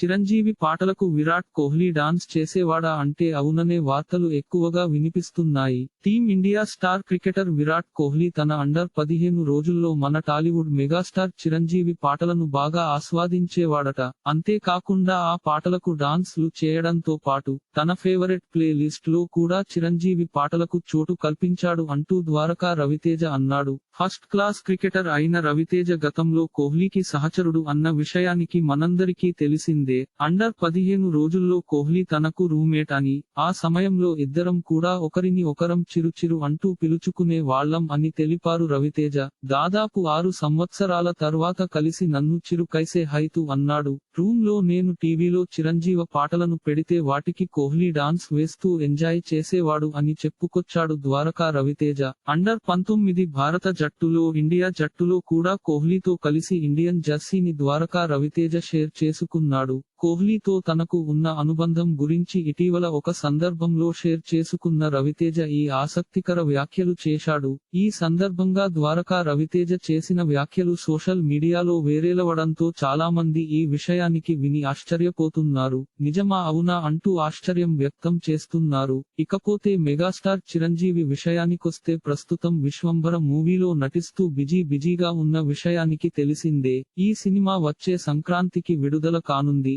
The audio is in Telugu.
చిరంజీవి పాటలకు విరాట్ కోహ్లీ డాన్స్ చేసేవాడా అంటే అవుననే వార్తలు ఎక్కువగా వినిపిస్తున్నాయి. Team India star cricketer Virat Kohli తన అండర్ పదిహేను రోజుల్లో మన టాలీవుడ్ మెగాస్టార్ చిరంజీవి పాటలను బాగా ఆస్వాదించేవాడట. అంతేకాకుండా ఆ పాటలకు డాన్స్లు చేయడంతో పాటు తన ఫేవరెట్ ప్లే లిస్ట్లో కూడా చిరంజీవి పాటలకు చోటు కల్పించాడు అంటూ ద్వారకా రవితేజ అన్నాడు. ఫస్ట్ క్లాస్ క్రికెటర్ అయిన రవితేజ గతంలో కోహ్లీకి సహచరుడు అన్న విషయానికి మనందరికీ తెలిసిందే. అండర్ పదిహేను రోజుల్లో కోహ్లీ తనకు రూమ్మేట్ అని ఆ సమయంలో ఇద్దరం కూడా ఒకరిని ఒకరం చిరుచిరు అంటూ పిలుచుకునే వాళ్ళం అని తెలిపారు రవితేజ. దాదాపు ఆరు సంవత్సరాల తర్వాత కలిసి నన్ను చిరు కైసే హైతు అన్నాడు. రూమ్లో నేను టీవీలో చిరంజీవ పాటలను పెడితే వాటికి కోహ్లీ డాన్స్ వేస్తూ ఎంజాయ్ చేసేవాడు అని చెప్పుకొచ్చాడు ద్వారకా రవితేజ. అండర్ పంతొమ్మిది భారత జట్టులో ఇండియా జట్టులో కూడా కోహ్లీతో కలిసి ఇండియన్ జర్సీని ద్వారకా రవితేజ షేర్ చేసుకున్నాడు. కోహ్లీతో తనకు ఉన్న అనుబంధం గురించి ఇటీవల ఒక సందర్భంలో షేర్ చేసుకున్న రవితేజ ఈ ఆసక్తికర వ్యాఖ్యలు చేశాడు. ఈ సందర్భంగా ద్వారకా రవితేజ చేసిన వ్యాఖ్యలు సోషల్ మీడియాలో వేరేలవడంతో చాలా మంది ఈ విషయానికి విని ఆశ్చర్యపోతున్నారు. నిజమా అవునా అంటూ ఆశ్చర్యం వ్యక్తం చేస్తున్నారు. ఇకపోతే మెగాస్టార్ చిరంజీవి విషయానికొస్తే ప్రస్తుతం విశ్వంభర మూవీలో నటిస్తూ బిజీ బిజీగా ఉన్న విషయానికి తెలిసిందే. ఈ సినిమా వచ్చే సంక్రాంతికి విడుదల కానుంది.